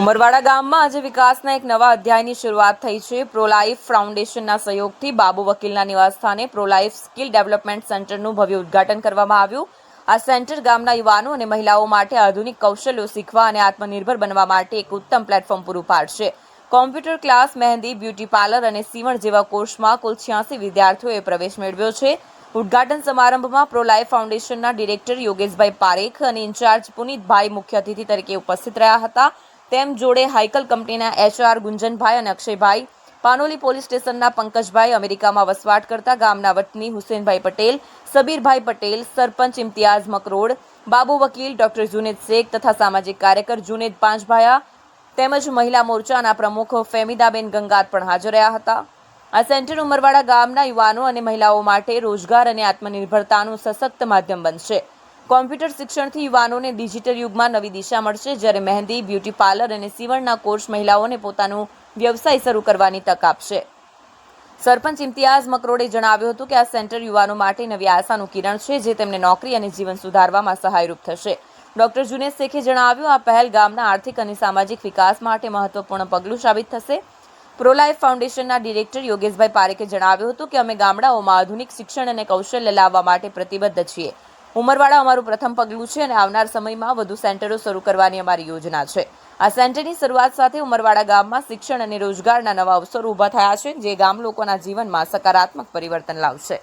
ઉમરવાડા ગામમાં આજે વિકાસના એક નવા અધ્યાયની શરૂઆત થઈ છે. પ્રોલાઇફ ફાઉન્ડેશનના સહયોગથી બાબુ વકીલના નિવાસસ્થાને પ્રોલાઇફ સ્કિલ ડેવલપમેન્ટ સેન્ટરનું ભવ્ય ઉદ્ઘાટન કરવામાં આવ્યું. આ સેન્ટર ગામના યુવાનો અને મહિલાઓ માટે આધુનિક કૌશલ્યો શીખવા અને આત્મનિર્ભર બનવા માટે એક ઉત્તમ પ્લેટફોર્મ પૂરું પાડશે. Computer class, mehndi, beauty parlour અને સીવણ જેવા કોર્સમાં કુલ છ્યાસી વિદ્યાર્થીઓએ પ્રવેશ મેળવ્યો છે. ઉદ્ઘાટન સમારંભમાં પ્રોલાઇફ ફાઉન્ડેશનના ડિરેક્ટર યોગેશભાઈ પારેખ અને ઇન્ચાર્જ પુનિતભાઈ મુખ્ય અતિથિ તરીકે ઉપસ્થિત રહ્યા હતા. તેમ જોડે હાઇકલ કંપનીના એચઆર ગુંજનભાઈ અને અક્ષયભાઈ. પાનોલી પોલીસ સ્ટેશનના પંકજભાઈ અમેરિકામાં વસવાટ કરતા ગામના વતની હુસેનભાઈ પટેલ, સબીરભાઈ પટેલ, સરપંચ ઇમ્તિયાઝ મકરોડ, બાબુ વકીલ ડોક્ટર જુનેદ શેખ તથા સામાજિક કાર્યકર જુનેદ પાંચભાયા તેમજ મહિલા મોરચાના પ્રમુખ ફેમિદાબેન ગંગાત પણ હાજર રહ્યા હતા. આ સેન્ટર ઉમરવાડા ગામના યુવાનો અને મહિલાઓ માટે રોજગાર અને આત્મનિર્ભરતાનું સશક્ત માધ્યમ બનશે. કોમ્પ્યુટર શિક્ષણથી યુવાનોને ડિજિટલ યુગમાં નવી દિશા મળશે જ્યારે મહેંદી, બ્યુટી પાર્લર અને સીવણના કોર્સ મહિલાઓને પોતાનું વ્યવસાય શરૂ કરવાની તક આપશે. સરપંચ ઇમ્તિયાઝ મકરોડે જણાવ્યું હતું કે આ સેન્ટર યુવાનો માટે નવી આશાનું કિરણ છે જે તેમને નોકરી અને જીવન સુધારવામાં સહાયરૂપ થશે. ડોક્ટર જુનેદ શેખે જણાવ્યું, આ પહેલ ગામના આર્થિક અને સામાજિક વિકાસ માટે મહત્વપૂર્ણ પગલું સાબિત થશે. પ્રોલાઇફ ફાઉન્ડેશનના ડિરેક્ટર યોગેશભાઈ પારેખે જણાવ્યું હતું કે અમે ગામડાઓમાં આધુનિક શિક્ષણ અને કૌશલ્ય લાવવા માટે પ્રતિબદ્ધ છીએ. ઉમરવાડા અમારું પ્રથમ પગલું છે અને આવનાર સમયમાં વધુ સેન્ટરો શરૂ કરવાની અમારી યોજના છે. આ સેન્ટરની શરૂઆત સાથે ઉમરવાડા ગામમાં શિક્ષણ અને રોજગારના નવા અવસરો ઊભા થયા છે, જે ગામ લોકોના જીવનમાં સકારાત્મક પરિવર્તન લાવશે.